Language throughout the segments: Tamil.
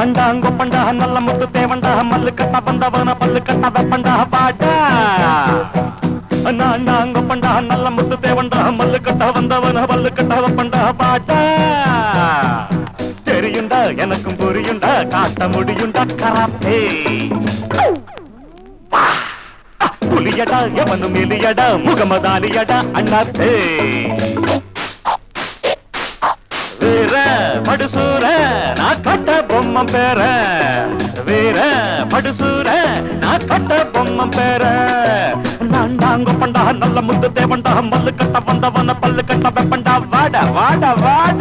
நாண்டாங்கொப்பண்டா நல்ல முத்து தேவண்டா மல்லு கட்ட பந்தவன பல்லு கட்ட வெப்பண்டா பாட்டா? நாண்டாங்கொப்பண்டா நல்ல முத்து தேவண்டா மல்லு கட்ட வந்தவன பல்லு கட்ட வெப்பண்டா பாட்டா? தெரியுண்டா எனக்கும் புரியுண்டா காட்ட முடியுண்டா கராத்தே. புலியடா எவனும் எலியடா முகமதாலியடா அண்ணாத்தே. வீர படுசூர நான் கட்ட பொம்மம் பேர வீர படுசூர நான் கட்ட பொம்மம் பேர. நான் தாங்க பண்டா நல்ல முத்து தேவண்டா மல்லு கட்ட வந்தவன பல்லு கட்ட வெப்பண்டா. வாட வாட வாட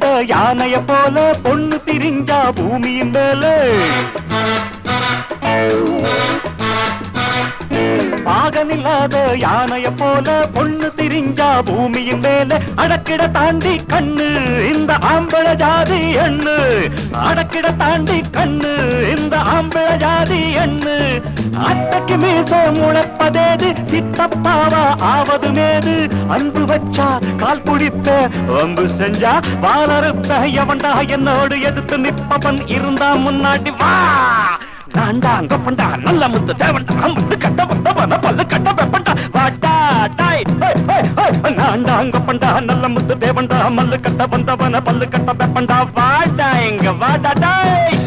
டேய் யானைய போல பொண்ணு திரிஞ்சா பூமியின் மேல. பாகமில்லாத யானைய போல பொண்ணு திரிஞ்சா பூமியின் மேல அடக்கிட தாண்டி கண்ணு. இந்த ஆம்பள ஜாதி எண்ணு. அடக்கிட தாண்டி கண்ணு. இந்த ஆம்பள ஜாதி எண்ணு. அட்டைக்கு மீச முளைப்பதேது சித்தப்பாவா ஆவது மேது அன்பு வச்சா கால் பிடித்த வம்பு செஞ்சா வாழறுத்த எவன்டா? என்னோடு எதிர்த்து நிப்பவன் இருந்தா முன்னாடி வா! நான்டா அங்க பண்டா நல்ல முத்து தேவன்டா முத்து கட்ட வந்தவன பல்லு கட்ட வெப்பண்டா. வாட்டா டாய் நான்டா அங்க பண்டா நல்ல முத்து தேவன்டா மல்லு கட்ட வந்தவன பல்லு கட்ட வெப்பண்டா. வாடா எங்க வாடா டாய்.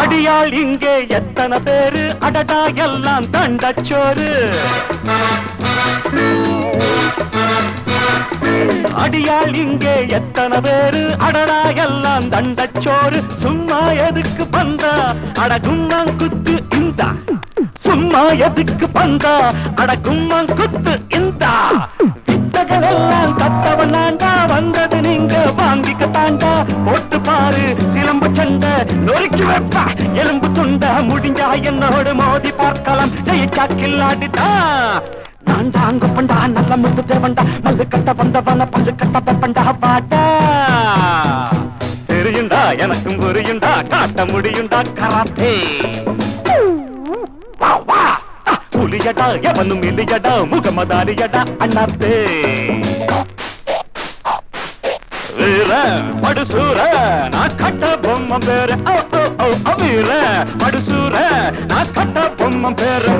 அடியாள் இங்கே எத்தனை பேரு? அடடா எல்லாம் தண்டச்சோறு அடியாள் இங்கே எத்தனை பேரு? அடடா எல்லாம் தண்டச்சோறு சும்மா எதுக்கு பந்தா. அட கும்மாங் குத்து இந்தா. சும்மா எதுக்கு பந்தா? அட கும்மாங் குத்து இந்தா வித்தகள் எல்லாம் நான்டா வந்தது நீங்க வாங்கிக்க தாண்டா. போட்டு பாரு சிலம்பு சண்டை நொறுக்கி வைப்பா. எலும்பு துண்ட முடிஞ்சா என்னோடு மோதி பார்க்கலாம். ஜெயிச்சா கில்லாடிட்டா நான் அங்க பண்டா நல்ல முத்து தேவண்டா. மல்லு கட்ட வந்தவன பல்லு கட்ட பண்டா பாட்டா. தெரியுண்டா எனக்கும் புரியுண்டா? காட்ட முடியுண்டா? கராத்தே. புலியடா எவனும் இல்லையடா. முகமதாரியடா அண்ணாத்தே. வீர படுசூர நான் கட்ட பொம்மம் பேரு. ஓ, வீர படுசூர நான் கட்ட பொம்மம் பேரு.